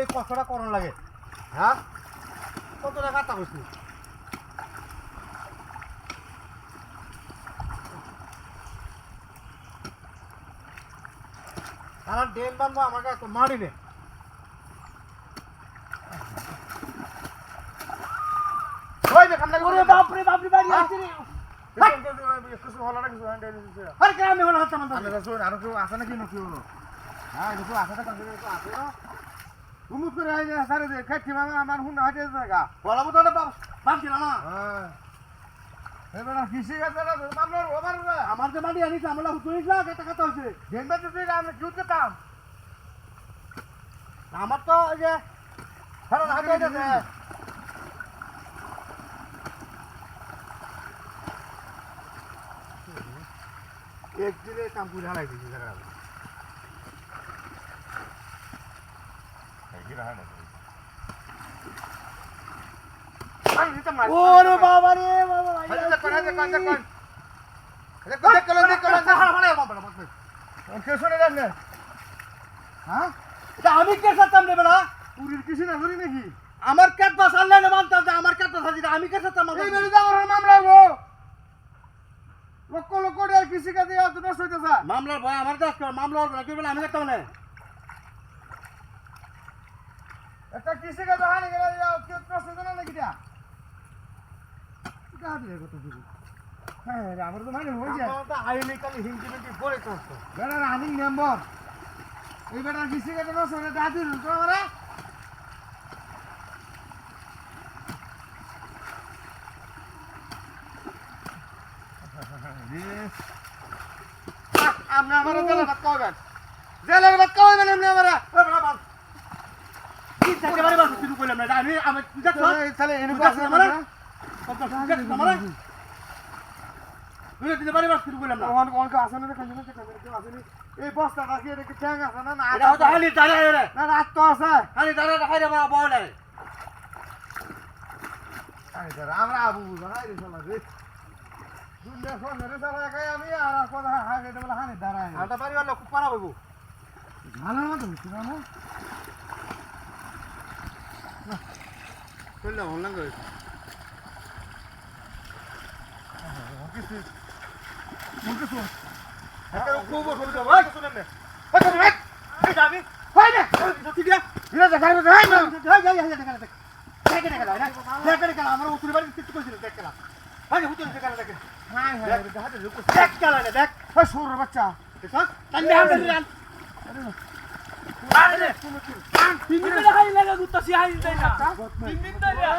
এই কষ্টটা করন লাগে। হ্যাঁ? কত টাকা তা করছি আর ডেম বানবো আমাকে এত মারি নে ওই দেখান লাগে ওরে বাপরে বাপরে বাড়ি? রে কিছু হলো না কিছু হ্যান্ড গ্রামে হলো হচ্ছে আমাদের। আর কেউ আসে নাকি নাকি হলো? হ্যাঁ কাছে আসে না? সারে হ্যাঁ এবার কিসে গেছে না মামলার ওভার আমার যে বাড়ি আনিস আমরা হুতুরিস না কত কথা হয়েছে দেখবে তো তুই আমি কি করতাম আমার তো ওই যে হ্যাঁ হাটে গেছে এক কাম করে হালাই দিছি ওরে বাবা রে বাবা হ্যাঁ এটা আমি কে সাতাম রে বেড়া পুরীর কিছু না ধরি নাকি আমার কাট বাস আল্লাহ না মানতাম যে আমার কাট বাস আছে আমি কে সাতাম এই বেড়ে যাওয়ার মামলা গো লক্ষ লক্ষ টাকা কৃষি কাজে অত নষ্ট হইতেছে মামলার ভয় আমার কাজ কর মামলা হবে না কি বলে আমি কাটতাম না একটা কৃষি কাজে হানি গেলে কি নষ্ট হইতে না নাকি এটা? এটা হাতে কত দিবি হ্যাঁ আমার তো মানে হয়ে যায়। আইনি কালি হিন্দি মিন্দি করে করতো। বেটা রানিং মেম্বার এই বেটা কৃষি কাজে নষ্ট হইতে দাদি তো আমরা আপনি আমার জেলের ভাত খাওয়াবেন। জেলের ভাত খাওয়াবেন আপনি আমার কি থাকে বারে বারে শুরু করলাম না আমি আমি না মানে? আমার না এই বস্তা রাখি রেখে ঠ্যাং আছে না না এটা হয়তো হালি দাঁড়ায় রে না তো রাখাই রে দুনিয়া সঙ্গে রে শালা একাই আমি আর কথা রে বলে হানি দাঁড়ায় আটা পারিবার লোক পারা হইব ভালো মতো হচ্ছে না না চললে হল না করে কিছু মুখে শুন একটা খুব খুব তো ভাই শুনেন না ভাই শুনেন ভাই এই যাবি ভাই না ঠিক আছে বিনা দেখাই রে দেখাই না যাই যাই যাই দেখা দেখা দেখে দেখা না দেখে দেখা আমরা উতুরি বাড়ি কিছু কইছিল দেখ কেলা ভাই উতুরি দেখা দেখা দেখাতে রুকো দেখ কেলা দেখ ওই সুর বাচ্চা দেখ তান্ডে হাতে Hindi na kayo nagagutas si ah. Hindel na. Hindi na niya!